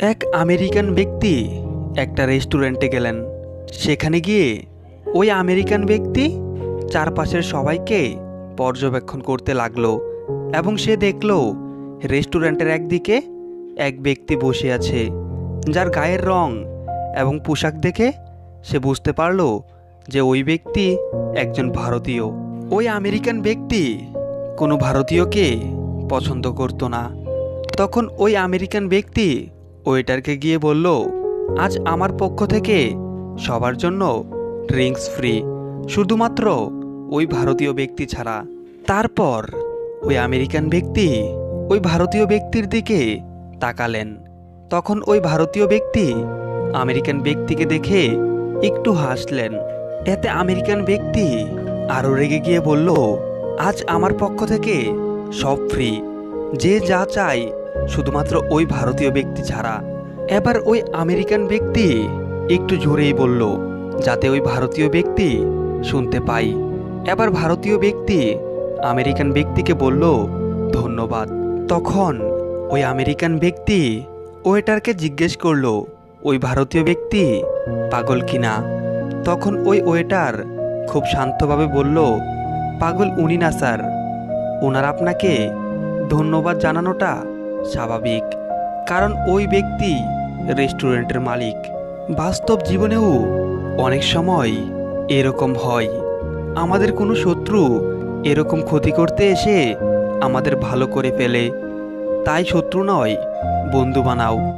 এক আমেরিকান ব্যক্তি একটা রেস্টুরেন্টে গেলেন। সেখানে গিয়ে ওই আমেরিকান ব্যক্তি চারপাশের সবাইকে পর্যবেক্ষণ করতে লাগল এবং সে দেখল রেস্টুরেন্টের একদিকে এক ব্যক্তি বসে আছে, যার গায়ের রং এবং পোশাক দেখে সে বুঝতে পারল যে ওই ব্যক্তি একজন ভারতীয়। ওই আমেরিকান ব্যক্তি কোনো ভারতীয়কে পছন্দ করতো না। তখন ওই আমেরিকান ব্যক্তি ওয়েটারকে গিয়ে বলল, আজ আমার পক্ষ থেকে সবার জন্য ড্রিঙ্কস ফ্রি। শুধুমাত্র ওই ভারতীয় ব্যক্তি ছাড়া। তারপর ওই আমেরিকান ব্যক্তি ওই ভারতীয় ব্যক্তির দিকে তাকালেন। তখন ওই ভারতীয় ব্যক্তি আমেরিকান ব্যক্তিকে দেখে একটু হাসলেন। এতে আমেরিকান ব্যক্তি আরও রেগে গিয়ে বলল, আজ আমার পক্ষ থেকে সব ফ্রি। যে যা চাই শুধুমাত্র ওই ভারতীয় ব্যক্তি ছাড়া। এবার ওই আমেরিকান ব্যক্তি একটু জোরেই বলল, যাতে ওই ভারতীয় ব্যক্তি শুনতে পাই। এবার ভারতীয় ব্যক্তি আমেরিকান ব্যক্তিকে বলল, ধন্যবাদ। তখন ওই আমেরিকান ব্যক্তি ওয়েটারকে জিজ্ঞেস করল, ওই ভারতীয় ব্যক্তি পাগল কিনা তখন ওই ওয়েটার খুব শান্তভাবে বলল, পাগল উনি না, স্যার। ওনার আপনাকে ধন্যবাদ জানানোটা স্বাভাবিক। কারণ ওই ব্যক্তি রেস্টুরেন্টের মালিক। বাস্তব জীবনেও অনেক সময় এরকম হয়। আমাদের কোনো শত্রু এরকম ক্ষতি করতে এসে আমাদের ভালো করে ফেলে। তাই শত্রু নয়, বন্ধু বানাও।